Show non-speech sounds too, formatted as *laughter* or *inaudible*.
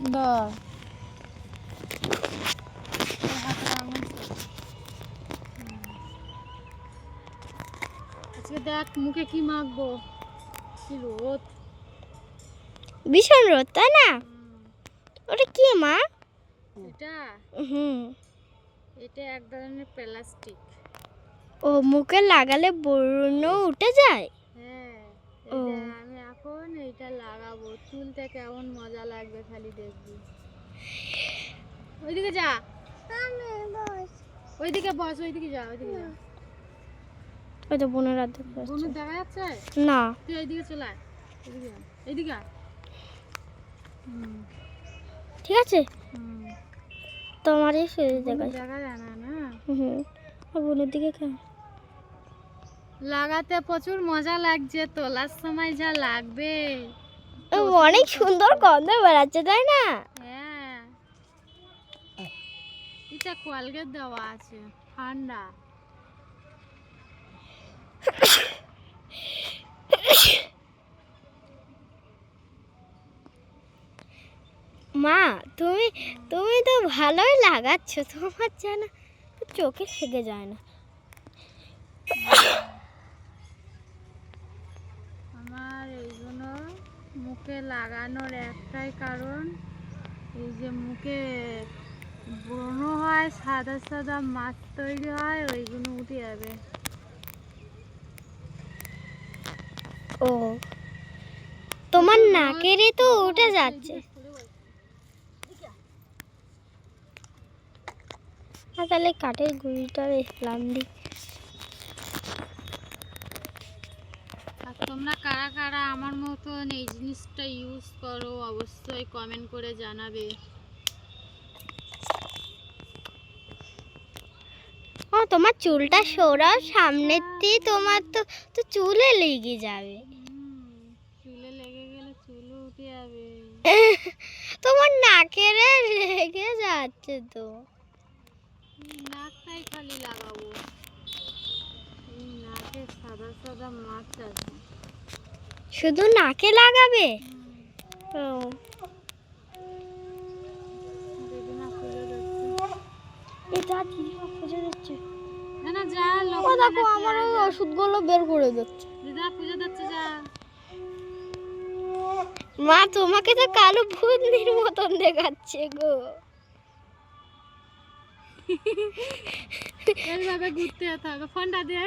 হুম। আজকে দেখ মুখে কি মাখবো? কি রোদ? ভীষণ রোদ তাই না? ওটা কি মা? এটা? হুম। এটা এক ধরনের প্লাস্টিক। ও মুখে লাগালে ব্রণ উঠে যায়? এইটা লাগাবো। চুলটা কেমন মজা লাগবে খালি দেখবি। ওইদিকে যা। ওইদিকে বস ওইদিকে যা ওইদিকে যা। ওই তো বোনের রাতে বনু দেখা যাচ্ছে? না। তুই এইদিকে চলে আয়। এইদিকে। হুম ঠিক আছে? হুম। তোমারই বনু দেখা যায় না হুম। বোনের দিকে কেন লাগাতে প্রচুর মজা লাগছে তোলার সময় যা লাগবে। অনেক সুন্দর গন্ধ বেড়াচ্ছে তাই না? হ্যাঁ। এটা কলগেট দেওয়া আছে ঠান্ডা। মা তুমি তুমি তো ভালোই লাগাচ্ছ তোমার যেন চোখে লেগে যায় না। আমার এইগুলো মুখে লাগানোর একটাই কারণ, এই যে মুখে ব্রণ হয়, সাদা সাদা মাছ তৈরি হয়, ওইগুলো উঠে যাবে। ও, তোমার নাকেরই তো উঠে যাচ্ছে। তাহলে কাঠের গুঁড়িটা দেখলাম দি তোমরা কারা কারা আমার মতন এই জিনিসটা ইউজ করো অবশ্যই কমেন্ট করে জানাবে। ও তোমার চুলটা সরাও সামনের দিয়ে তোমার তো তো চুলে লেগে যাবে। চুলে লেগে গেলে চুলও উঠে যাবে। *laughs* তোমার নাকের লেগে যাচ্ছে তো। নাকটাই খালি লাগাবো। এই নাকে সাদা সাদা মাছ আছে। শুধু নাকে লাগাবে? ও। এটা খুঁজে দিচ্ছে। না না যা ও দেখো আমার ওই ওষুধগুলো বের করে দিচ্ছে। দিদা দিচ্ছে যা। মা তোমাকে তো কালো ভূতনির মতন দেখাচ্ছে গো। এইভাবে ঘুরতে থাকো। ফোনটা দে।